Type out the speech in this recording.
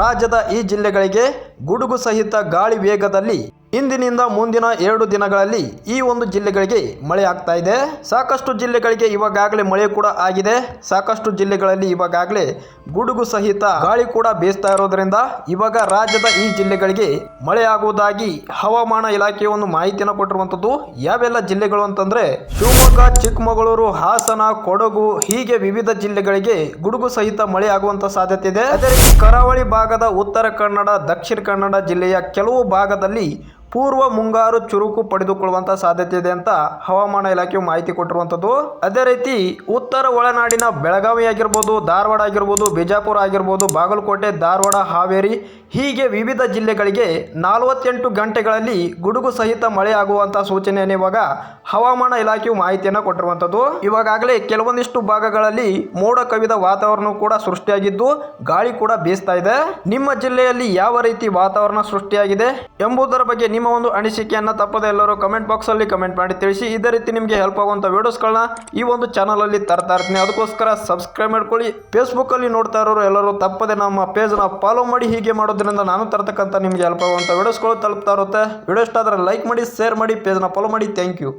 ರಾಜ್ಯದ ಈ ಜಿಲ್ಲೆಗಳಿಗೆ ಗುಡುಗು ಸಹಿತ ಗಾಳಿ ವೇಗದಲ್ಲಿ ಇಂದಿನಿಂದ ಮುಂದಿನ ಎರಡು ದಿನಗಳಲ್ಲಿ ಈ ಒಂದು ಜಿಲ್ಲೆಗಳಿಗೆ ಮಳೆ ಆಗ್ತಾ ಇದೆ. ಸಾಕಷ್ಟು ಜಿಲ್ಲೆಗಳಿಗೆ ಇವಾಗಾಗಲೇ ಮಳೆ ಕೂಡ ಆಗಿದೆ. ಸಾಕಷ್ಟು ಜಿಲ್ಲೆಗಳಲ್ಲಿ ಇವಾಗಾಗಲೇ ಗುಡುಗು ಸಹಿತ ಗಾಳಿ ಕೂಡ ಬೇಯಿಸ್ತಾ ಇರೋದ್ರಿಂದ ಇವಾಗ ರಾಜ್ಯದ ಈ ಜಿಲ್ಲೆಗಳಿಗೆ ಮಳೆ ಆಗುವುದಾಗಿ ಹವಾಮಾನ ಇಲಾಖೆಯ ಒಂದು ಮಾಹಿತಿಯನ್ನು ಕೊಟ್ಟಿರುವಂಥದ್ದು. ಯಾವೆಲ್ಲ ಜಿಲ್ಲೆಗಳು ಅಂತಂದ್ರೆ ಶಿವಮೊಗ್ಗ, ಚಿಕ್ಕಮಗಳೂರು, ಹಾಸನ, ಕೊಡಗು ಹೀಗೆ ವಿವಿಧ ಜಿಲ್ಲೆಗಳಿಗೆ ಗುಡುಗು ಸಹಿತ ಮಳೆ ಆಗುವಂತ ಸಾಧ್ಯತೆ ಇದೆ. ಅದೇ ರೀತಿ ಕರಾವಳಿ ಭಾಗದ ಉತ್ತರ ಕನ್ನಡ, ದಕ್ಷಿಣ ಕನ್ನಡ ಜಿಲ್ಲೆಯ ಕೆಲವು ಭಾಗದಲ್ಲಿ ಪೂರ್ವ ಮುಂಗಾರು ಚುರುಕು ಪಡೆದುಕೊಳ್ಳುವಂತ ಸಾಧ್ಯತೆ ಇದೆ ಅಂತ ಹವಾಮಾನ ಇಲಾಖೆಯು ಮಾಹಿತಿ ಕೊಟ್ಟಿರುವಂಥದ್ದು ಅದೇ ರೀತಿ ಉತ್ತರ ಒಳನಾಡಿನ ಬೆಳಗಾವಿ ಆಗಿರ್ಬೋದು, ಧಾರವಾಡ ಆಗಿರ್ಬೋದು, ಬಿಜಾಪುರ ಆಗಿರ್ಬೋದು, ಬಾಗಲಕೋಟೆ, ಧಾರವಾಡ, ಹಾವೇರಿ ಹೀಗೆ ವಿವಿಧ ಜಿಲ್ಲೆಗಳಿಗೆ ನಲವತ್ತೆಂಟು ಗಂಟೆಗಳಲ್ಲಿ ಗುಡುಗು ಸಹಿತ ಮಳೆ ಆಗುವಂತ ಸೂಚನೆಯನ್ನು ಇವಾಗ ಹವಾಮಾನ ಇಲಾಖೆಯು ಮಾಹಿತಿಯನ್ನು ಕೊಟ್ಟಿರುವಂಥದ್ದು ಇವಾಗಲೇ ಕೆಲವೊಂದಿಷ್ಟು ಭಾಗಗಳಲ್ಲಿ ಮೋಡ ಕವಿದ ವಾತಾವರಣ ಕೂಡ ಸೃಷ್ಟಿಯಾಗಿದ್ದು, ಗಾಳಿ ಕೂಡ ಬೀಸ್ತಾ ಇದೆ. ನಿಮ್ಮ ಜಿಲ್ಲೆಯಲ್ಲಿ ಯಾವ ರೀತಿ ವಾತಾವರಣ ಸೃಷ್ಟಿಯಾಗಿದೆ ಎಂಬುದರ ಬಗ್ಗೆ ನಿಮ್ಮ ಒಂದು ಅನಿಸಿಕೆಯನ್ನು ತಪ್ಪದೆ ಎಲ್ಲರೂ ಕಮೆಂಟ್ ಬಾಕ್ಸಲ್ಲಿ ಕಮೆಂಟ್ ಮಾಡಿ ತಿಳಿಸಿ. ಇದೇ ರೀತಿ ನಿಮಗೆ ಹೆಲ್ಪ್ ಆಗುವಂಥ ವೀಡಿಯೋಸ್ಗಳನ್ನ ಈ ಒಂದು ಚಾನಲಲ್ಲಿ ತರ್ತಾ ಇರ್ತೀನಿ. ಅದಕ್ಕೋಸ್ಕರ ಸಬ್ಸ್ಕ್ರೈಬ್ ಮಾಡ್ಕೊಳ್ಳಿ. ಫೇಸ್ಬುಕ್ಕಲ್ಲಿ ನೋಡ್ತಾ ಇರೋರು ಎಲ್ಲರೂ ತಪ್ಪದೆ ನಮ್ಮ ಪೇಜ್ನ ಫಾಲೋ ಮಾಡಿ. ಹೀಗೆ ಮಾಡೋದ್ರಿಂದ ನಾನು ತರ್ತಕ್ಕಂಥ ನಿಮಗೆ ಹೆಲ್ಪ್ ಆಗುವಂಥ ವೀಡಿಯೋಸ್ಗಳು ತಲುಪ್ತಾ ಇರುತ್ತೆ. ವಿಡಿಯೋ ಇಷ್ಟ ಆದ್ರೆ ಲೈಕ್ ಮಾಡಿ ಶೇರ್ ಮಾಡಿ ಪೇಜ್ನ ಫಾಲೋ ಮಾಡಿ. Thank you